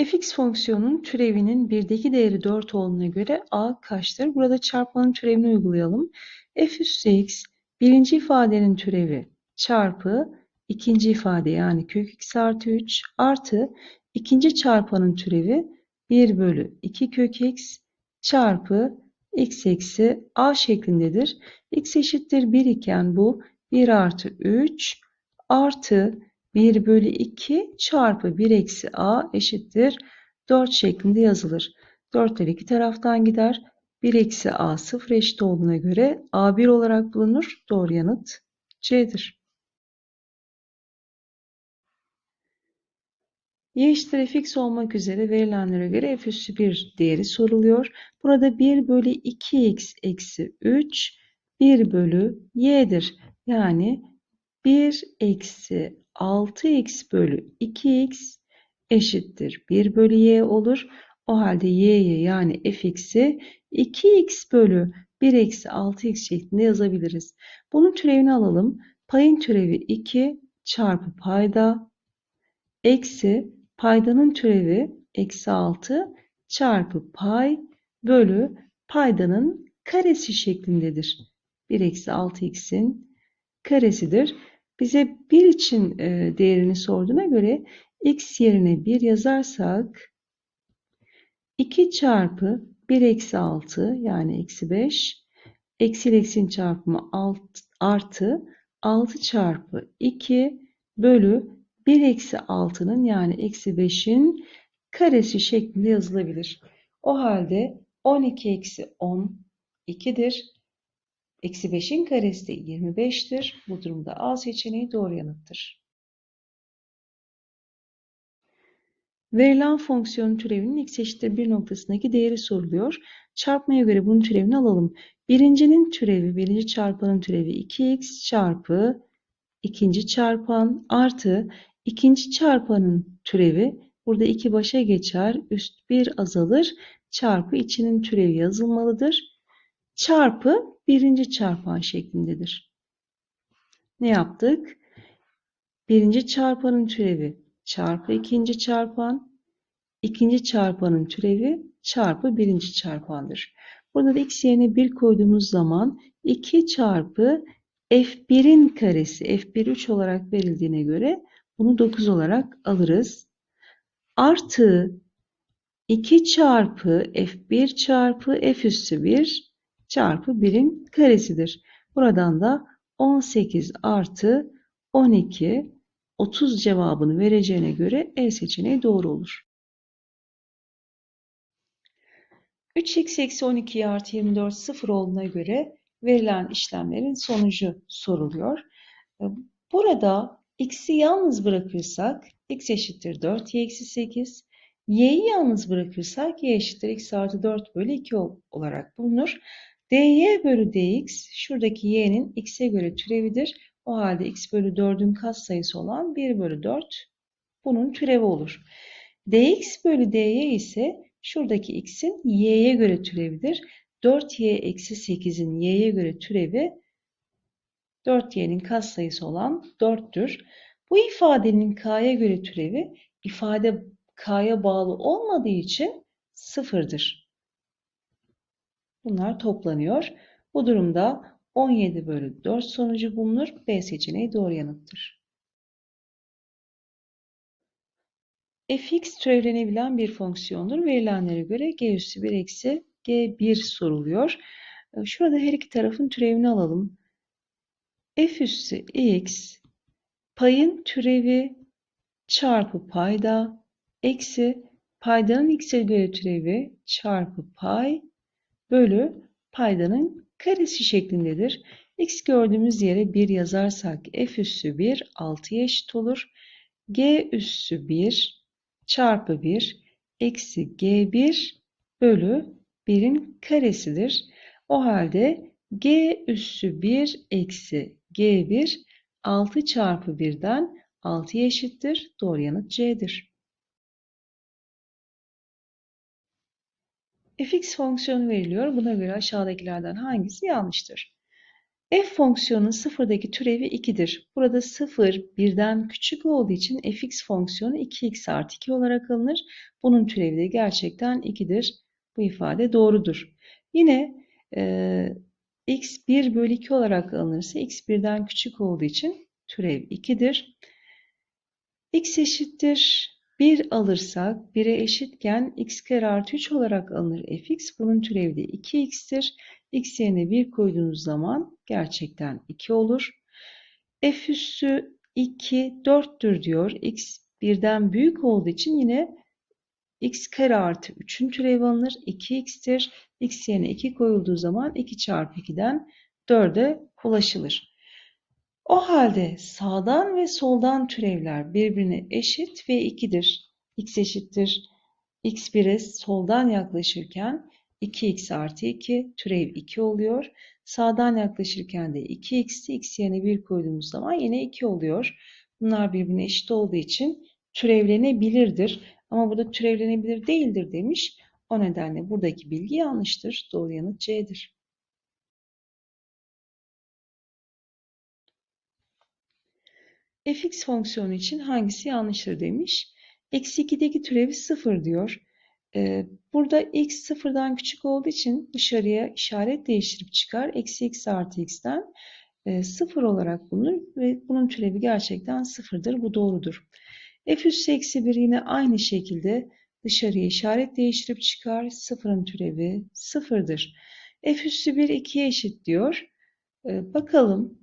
fx fonksiyonunun türevinin birdeki değeri 4 olduğuna göre a kaçtır? Burada çarpmanın türevini uygulayalım. f üssü x birinci ifadenin türevi çarpı ikinci ifade yani kök x artı 3 artı ikinci çarpanın türevi 1 bölü 2 kök x çarpı x eksi a şeklindedir. x eşittir 1 iken bu 1 artı 3 artı 1 bölü 2 çarpı 1 eksi a eşittir 4 şeklinde yazılır. 4'ler iki taraftan gider. 1 eksi a 0 eşit olduğuna göre a 1 olarak bulunur. Doğru yanıt C'dir. y eşittir fx olmak üzere verilenlere göre f üssü 1 değeri soruluyor. Burada 1 bölü 2x eksi 3 1 bölü y'dir. Yani 1 eksi 6x bölü 2x eşittir 1 bölü y olur. O halde y'ye yani fx'i 2x bölü 1 eksi 6x şeklinde yazabiliriz. Bunun türevini alalım. Payın türevi 2 çarpı payda eksi paydanın türevi eksi 6 çarpı pay bölü paydanın karesi şeklindedir. 1 eksi 6x'in karesidir. Bize 1 için e, değerini sorduğuna göre x yerine 1 yazarsak 2 çarpı 1 eksi 6 yani eksi 5 eksi ile eksinin çarpımı 6, artı 6 çarpı 2 bölü 1 eksi 6'nın yani eksi 5'in karesi şeklinde yazılabilir. O halde 12 eksi 10 2'dir. Eksi 5'in karesi de 25'tir. Bu durumda A seçeneği doğru yanıttır. Verilen fonksiyonun türevinin x eşittir 1 noktasındaki değeri soruluyor. Çarpmaya göre bunun türevini alalım. Birincinin türevi, birinci çarpanın türevi 2x çarpı ikinci çarpan artı ikinci çarpanın türevi burada 2 başa geçer, üst 1 azalır, çarpı içinin türevi yazılmalıdır. Çarpı birinci çarpan şeklindedir. Ne yaptık? Birinci çarpanın türevi çarpı ikinci çarpan, ikinci çarpanın türevi çarpı birinci çarpandır. Burada da x yerine 1 koyduğumuz zaman 2 çarpı f1'in karesi f1 3 olarak verildiğine göre bunu 9 olarak alırız. Artı 2 çarpı f1 çarpı f üssü 1 çarpı 1'in karesidir. Buradan da 18 artı 12 30 cevabını vereceğine göre E seçeneği doğru olur. 3x eksi 12 artı 24 sıfır olduğuna göre verilen işlemlerin sonucu soruluyor. Burada x'i yalnız bırakırsak x eşittir 4 y eksi 8. y'yi yalnız bırakırsak y eşittir x artı 4 bölü 2 olarak bulunur dy bölü dx şuradaki y'nin x'e göre türevidir. O halde x bölü 4'ün katsayısı olan 1 bölü 4 bunun türevi olur. dx bölü dy ise şuradaki x'in y'ye göre türevidir. 4y eksi 8'in y'ye göre türevi 4y'nin katsayısı olan 4'tür. Bu ifadenin k'ya göre türevi ifade k'ya bağlı olmadığı için sıfırdır. Bunlar toplanıyor. Bu durumda 17 bölü 4 sonucu bulunur. B seçeneği doğru yanıttır. fx türevlenebilen bir fonksiyondur. Verilenlere göre g üssü 1 eksi g1 soruluyor. Şurada her iki tarafın türevini alalım. f üssü x payın türevi çarpı payda eksi paydanın x'e göre türevi çarpı pay bölü paydanın karesi şeklindedir. X gördüğümüz yere 1 yazarsak f üssü 1 6'ya eşit olur. g üssü 1 çarpı 1 eksi g1 bölü 1'in karesidir. O halde g üssü 1 eksi g1 6 çarpı 1'den 6'ya eşittir. Doğru yanıt C'dir. Fx fonksiyonu veriliyor. Buna göre aşağıdakilerden hangisi yanlıştır? f fonksiyonunun sıfırdaki türevi 2'dir. Burada 0 birden küçük olduğu için fx fonksiyonu 2x artı 2 olarak alınır. Bunun türevi de gerçekten 2'dir. Bu ifade doğrudur. Yine e, x 1 bölü 2 olarak alınırsa x birden küçük olduğu için türev 2'dir. x eşittir 1 alırsak 1'e eşitken x kare artı 3 olarak alınır fx. Bunun türevi de 2x'tir. x yerine 1 koyduğunuz zaman gerçekten 2 olur. f üssü 2 4'tür diyor. x birden büyük olduğu için yine x kare artı 3'ün türevi alınır. 2x'tir. x yerine 2 koyulduğu zaman 2 çarpı 2'den 4'e ulaşılır. O halde sağdan ve soldan türevler birbirine eşit ve 2'dir. x eşittir. x1'e soldan yaklaşırken 2x artı 2 türev 2 oluyor. Sağdan yaklaşırken de 2x'ti. x yerine 1 koyduğumuz zaman yine 2 oluyor. Bunlar birbirine eşit olduğu için türevlenebilirdir. Ama burada türevlenebilir değildir demiş. O nedenle buradaki bilgi yanlıştır. Doğru yanıt C'dir. Fx fonksiyonu için hangisi yanlıştır demiş. Eksi 2'deki türevi 0 diyor. Ee, burada x sıfırdan küçük olduğu için dışarıya işaret değiştirip çıkar. Eksi x artı x'ten e, 0 olarak bulunur ve bunun türevi gerçekten sıfırdır. Bu doğrudur. f üssü eksi 1 yine aynı şekilde dışarıya işaret değiştirip çıkar. Sıfırın türevi sıfırdır. f üssü 1 2'ye eşit diyor. Ee, bakalım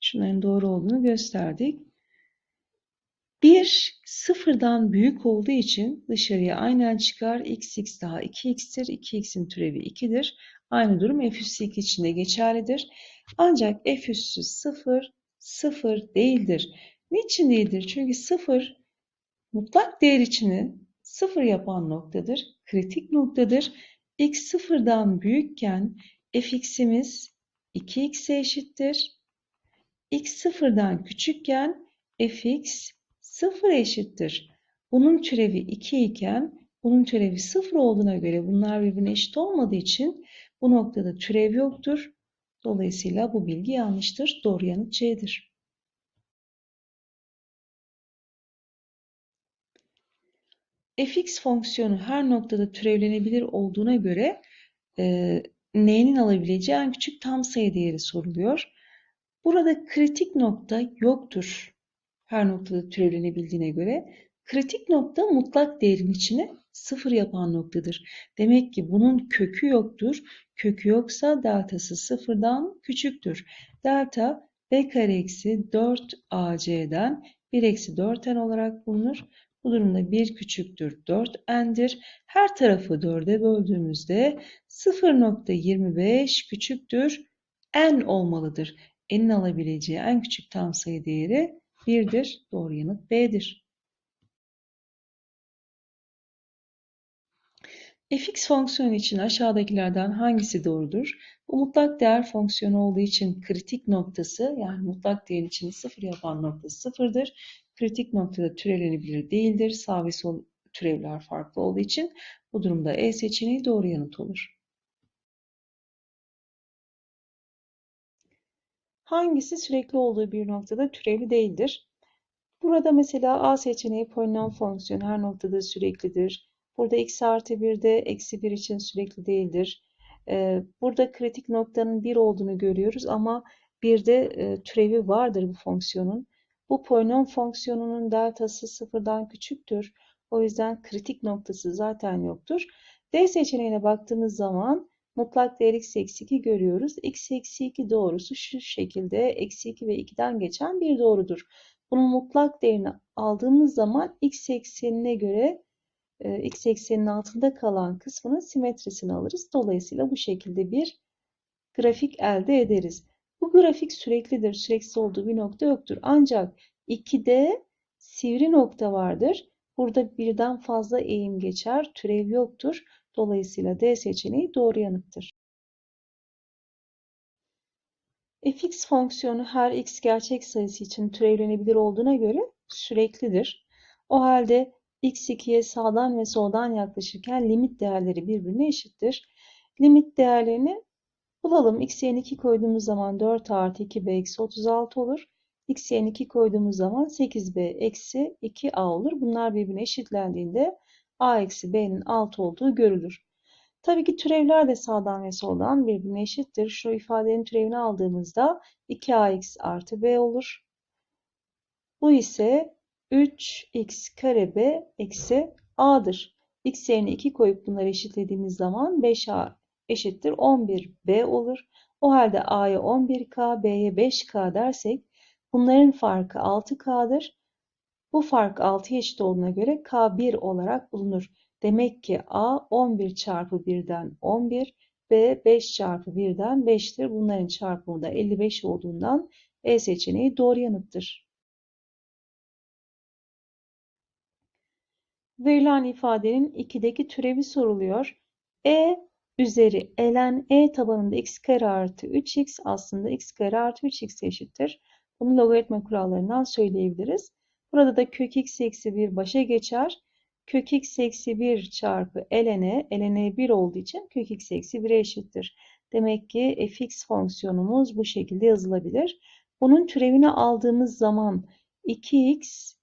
şunların doğru olduğunu gösterdik. 1 sıfırdan büyük olduğu için dışarıya aynen çıkar. x x daha 2x'tir. 2x'in türevi 2'dir. Aynı durum f üssü 2 için de geçerlidir. Ancak f üssü 0 0 değildir. Niçin değildir? Çünkü 0 mutlak değer içini 0 yapan noktadır. Kritik noktadır. x sıfırdan büyükken fx'imiz 2x'e eşittir. x sıfırdan küçükken fx 0 eşittir. Bunun türevi 2 iken bunun türevi 0 olduğuna göre bunlar birbirine eşit olmadığı için bu noktada türev yoktur. Dolayısıyla bu bilgi yanlıştır. Doğru yanıt C'dir. fx fonksiyonu her noktada türevlenebilir olduğuna göre e, n'nin alabileceği en küçük tam sayı değeri soruluyor. Burada kritik nokta yoktur her noktada türevlenebildiğine göre kritik nokta mutlak değerin içine sıfır yapan noktadır. Demek ki bunun kökü yoktur. Kökü yoksa deltası sıfırdan küçüktür. Delta b kare eksi 4 ac'den 1 eksi 4n olarak bulunur. Bu durumda 1 küçüktür 4n'dir. Her tarafı 4'e böldüğümüzde 0.25 küçüktür n olmalıdır. n'in alabileceği en küçük tam sayı değeri 1'dir. Doğru yanıt B'dir. fx fonksiyonu için aşağıdakilerden hangisi doğrudur? Bu mutlak değer fonksiyonu olduğu için kritik noktası yani mutlak değerin içini sıfır yapan nokta sıfırdır. Kritik noktada türevlenebilir değildir. Sağ ve sol türevler farklı olduğu için bu durumda E seçeneği doğru yanıt olur. Hangisi sürekli olduğu bir noktada türevli değildir? Burada mesela A seçeneği polinom fonksiyon her noktada süreklidir. Burada x artı 1 de eksi 1 için sürekli değildir. Ee, burada kritik noktanın 1 olduğunu görüyoruz ama bir de e, türevi vardır bu fonksiyonun. Bu polinom fonksiyonunun deltası sıfırdan küçüktür. O yüzden kritik noktası zaten yoktur. D seçeneğine baktığımız zaman mutlak değer x eksi 2 görüyoruz. x eksi 2 doğrusu şu şekilde eksi 2 ve 2'den geçen bir doğrudur. Bunun mutlak değerini aldığımız zaman x eksenine göre e, x ekseninin altında kalan kısmının simetrisini alırız. Dolayısıyla bu şekilde bir grafik elde ederiz. Bu grafik süreklidir. Süreksiz olduğu bir nokta yoktur. Ancak 2'de sivri nokta vardır. Burada birden fazla eğim geçer. Türev yoktur. Dolayısıyla D seçeneği doğru yanıttır. fx fonksiyonu her x gerçek sayısı için türevlenebilir olduğuna göre süreklidir. O halde x2'ye sağdan ve soldan yaklaşırken limit değerleri birbirine eşittir. Limit değerlerini Bulalım. x yerine 2 koyduğumuz zaman 4 artı 2b eksi 36 olur. x yerine 2 koyduğumuz zaman 8b eksi 2a olur. Bunlar birbirine eşitlendiğinde a eksi b'nin 6 olduğu görülür. Tabii ki türevler de sağdan ve soldan birbirine eşittir. Şu ifadenin türevini aldığımızda 2ax artı b olur. Bu ise 3x kare b eksi a'dır. x yerine 2 koyup bunları eşitlediğimiz zaman 5a eşittir 11b olur. O halde a'ya 11k, b'ye 5k dersek bunların farkı 6k'dır. Bu fark 6'ya eşit olduğuna göre k 1 olarak bulunur. Demek ki a 11 çarpı 1'den 11, b 5 çarpı 1'den 5'tir. Bunların çarpımı da 55 olduğundan E seçeneği doğru yanıttır. Verilen ifadenin 2'deki türevi soruluyor. E üzeri ln e tabanında x kare artı 3x aslında x kare artı 3x eşittir. Bunu logaritma kurallarından söyleyebiliriz. Burada da kök x eksi 1 başa geçer. Kök x eksi 1 çarpı ln, ln 1 olduğu için kök x eksi 1'e eşittir. Demek ki fx fonksiyonumuz bu şekilde yazılabilir. Bunun türevini aldığımız zaman 2x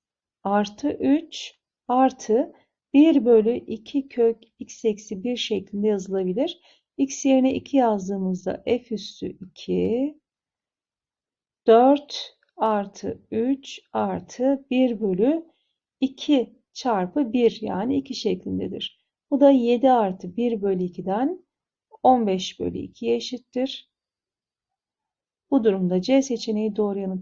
artı 3 artı 1 bölü 2 kök x eksi 1 şeklinde yazılabilir. x yerine 2 yazdığımızda f üssü 2 4 artı 3 artı 1 bölü 2 çarpı 1 yani 2 şeklindedir. Bu da 7 artı 1 bölü 2'den 15 bölü 2'ye eşittir. Bu durumda C seçeneği doğru yanıt